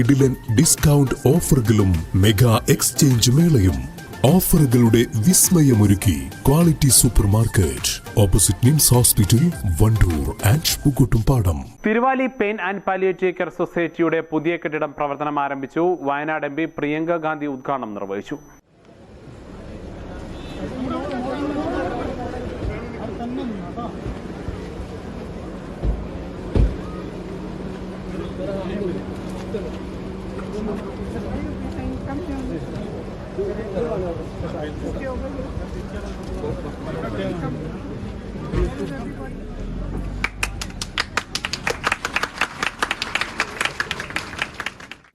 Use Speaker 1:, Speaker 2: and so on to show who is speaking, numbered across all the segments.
Speaker 1: കിടിലൻ ഡിസ്കൗണ്ട് ഓഫറുകളും mega exchange മേളയും. ഓഫറുകളുടെ വിസ്മയമൊരുക്കി quality super market opposite NIMS hospital Wandoor and Pookkottumpadam
Speaker 2: Thiruvali pain and palliative care സൊസൈറ്റിയുടെ പുതിയ കെട്ടിടം പ്രവർത്തനം ആരംഭിച്ചു. വയനാട് എം പി പ്രിയങ്ക ഗാന്ധി ഉദ്ഘാടനം നിർവഹിച്ചു.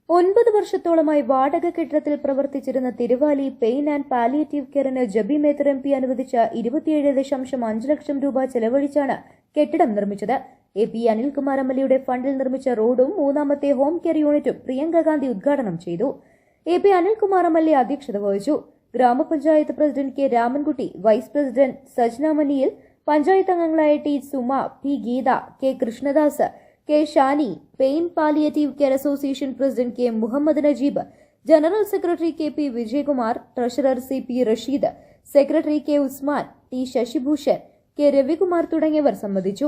Speaker 3: ഒൻപത് വർഷത്തോളമായി വാടക കെട്ടിടത്തിൽ പ്രവർത്തിച്ചിരുന്ന തിരുവാലി പെയിൻ ആൻഡ് പാലിയേറ്റീവ് കെയറിന് ജബി മേത്തർ എം പി അനുവദിച്ച ഇരുപത്തിയേഴ് ദശാംശം അഞ്ച് ലക്ഷം രൂപ ചെലവഴിച്ചാണ് കെട്ടിടം നിർമ്മിച്ചത്. A P Anilkumar M L എയുടെ ഫണ്ടിൽ നിർമ്മിച്ച റോഡും മൂന്നാമത്തെ ഹോം കെയർ യൂണിറ്റും പ്രിയങ്ക ഗാന്ധി ഉദ്ഘാടനം ചെയ്തു. A P Anilkumar M L A അധ്യക്ഷത വഹിച്ചു. Grama panchayat president K Ramankutty vice president Sajna Maniyil panchayat അംഗങ്ങളായ T Suma P Geetha K Krishnadas K Shani pain palliative care association president K Muhammad Najeeb general secretary K P Vijayakumar treasurer C P Rasheed secretary K Usman T Sasibhooshan K Ravikumar തുടങ്ങിയവർ സംബന്ധിച്ചു.